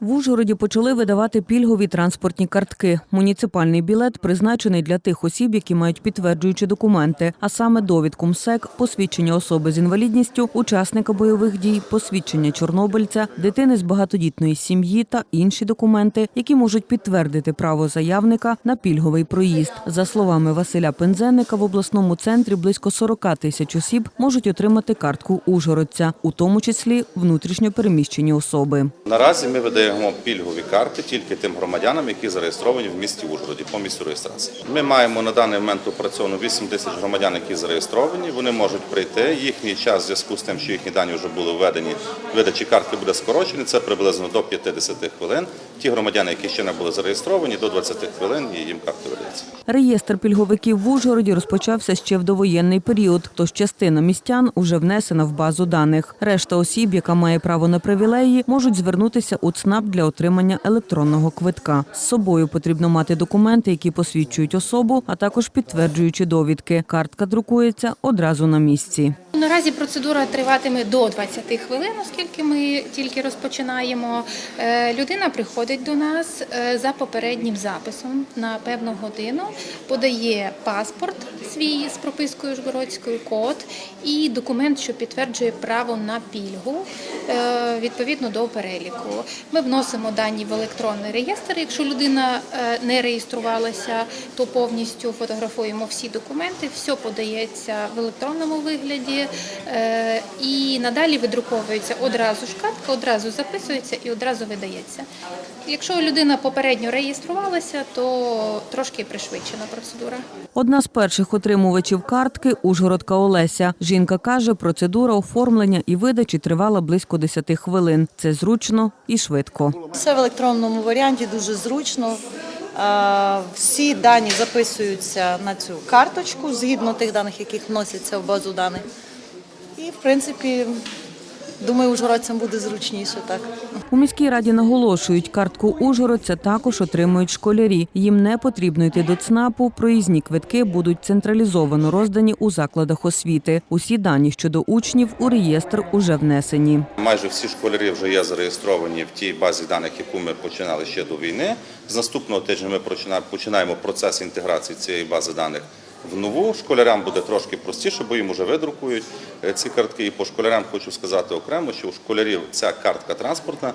В Ужгороді почали видавати пільгові транспортні картки. Муніципальний білет призначений для тих осіб, які мають підтверджуючі документи, а саме довідку МСЕК, посвідчення особи з інвалідністю, учасника бойових дій, посвідчення чорнобильця, дитини з багатодітної сім'ї та інші документи, які можуть підтвердити право заявника на пільговий проїзд. За словами Василя Пензенника, в обласному центрі близько 40 тисяч осіб можуть отримати картку ужгородця, у тому числі внутрішньо переміщені особи. Наразі ми видаємо пільгові карти тільки тим громадянам, які зареєстровані в місті Ужгороді по місцю реєстрації. Ми маємо на даний момент опрацьовано 8 тисяч громадян, які зареєстровані. Вони можуть прийти. Їхній час в зв'язку з тим, що їхні дані вже були введені, видачі картки буде скорочений. Це приблизно до 50 хвилин. Ті громадяни, які ще не були зареєстровані, до 20 хвилин і їм карти видається. Реєстр пільговиків в Ужгороді розпочався ще в довоєнний період, тож частина містян уже внесена в базу даних. Решта осіб, яка має право на привілеї, можуть звернутися у ЦНАП для отримання електронного квитка. З собою потрібно мати документи, які посвідчують особу, а також підтверджуючі довідки. Картка друкується одразу на місці. Наразі процедура триватиме до 20 хвилин, оскільки ми тільки розпочинаємо. Е, Людина приходить до нас е, за попереднім записом на певну годину, подає паспорт свій з пропискою Жгородською, код і документ, що підтверджує право на пільгу е, відповідно до переліку. Ми вносимо дані в електронний реєстр. Якщо людина е, не реєструвалася, то повністю фотографуємо всі документи, все подається в електронному вигляді і надалі видруковується одразу ж картка, одразу записується і одразу видається. Якщо людина попередньо реєструвалася, то трошки пришвидшена процедура. Одна з перших отримувачів картки Ужгородка Олеся. Жінка каже, процедура оформлення і видачі тривала близько 10 хвилин. Це зручно і швидко. Все в електронному варіанті дуже зручно. Всі дані записуються на цю карточку згідно тих даних, яких вносяться в базу даних. І, в принципі, думаю, ужгородцям буде зручніше так. У міській раді наголошують, картку Ужгородця також отримують школярі. Їм не потрібно йти до ЦНАПу. Проїзні квитки будуть централізовано роздані у закладах освіти. Усі дані щодо учнів у реєстр уже внесені. Майже всі школярі вже є зареєстровані в тій базі даних, яку ми починали ще до війни. З наступного тижня ми почина- починаємо процес інтеграції цієї бази даних в нову. Школярям буде трошки простіше, бо їм вже видрукують е, ці картки. І по школярям хочу сказати окремо, що у школярів ця картка транспортна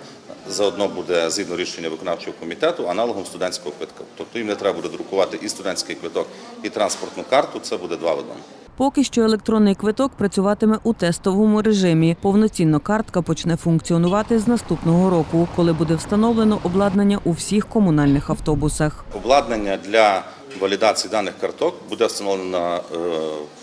заодно буде згідно рішення виконавчого комітету аналогом студентського квитка. Тобто їм не треба буде друкувати і студентський квиток, і транспортну карту. Це буде два в одному. Поки що електронний квиток працюватиме у тестовому режимі. Повноцінно картка почне функціонувати з наступного року, коли буде встановлено обладнання у всіх комунальних автобусах. Обладнання для валідації даних карток буде встановлено на е,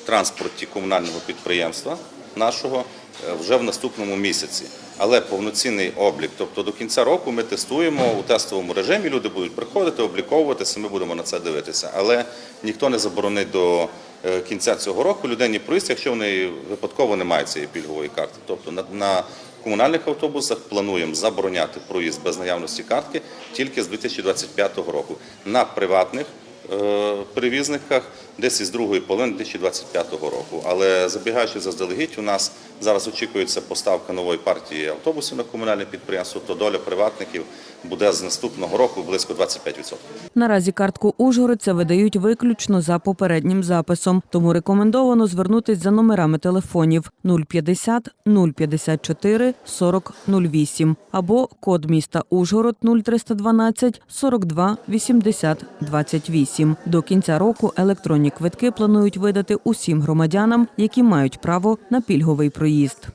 транспорті комунального підприємства нашого е, вже в наступному місяці. Але повноцінний облік, тобто до кінця року ми тестуємо у тестовому режимі. Люди будуть приходити, обліковуватися. Ми будемо на це дивитися. Але ніхто не заборонить до е, кінця цього року людині проїзд, якщо в неї випадково немає цієї пільгової карти. Тобто на, на комунальних автобусах плануємо забороняти проїзд без наявності картки тільки з 2025 року. На приватних перевізниках десь із другої половини 2025 року. Але забігаючи заздалегідь, у нас зараз очікується поставка нової партії автобусів на комунальне підприємство, то доля приватників буде з наступного року близько 25%. Наразі картку Ужгородця видають виключно за попереднім записом, тому рекомендовано звернутись за номерами телефонів 050 054 40 08 або код міста Ужгород 0312 42 80 28. До кінця року електронні квитки планують видати усім громадянам, які мають право на пільговий проїзд.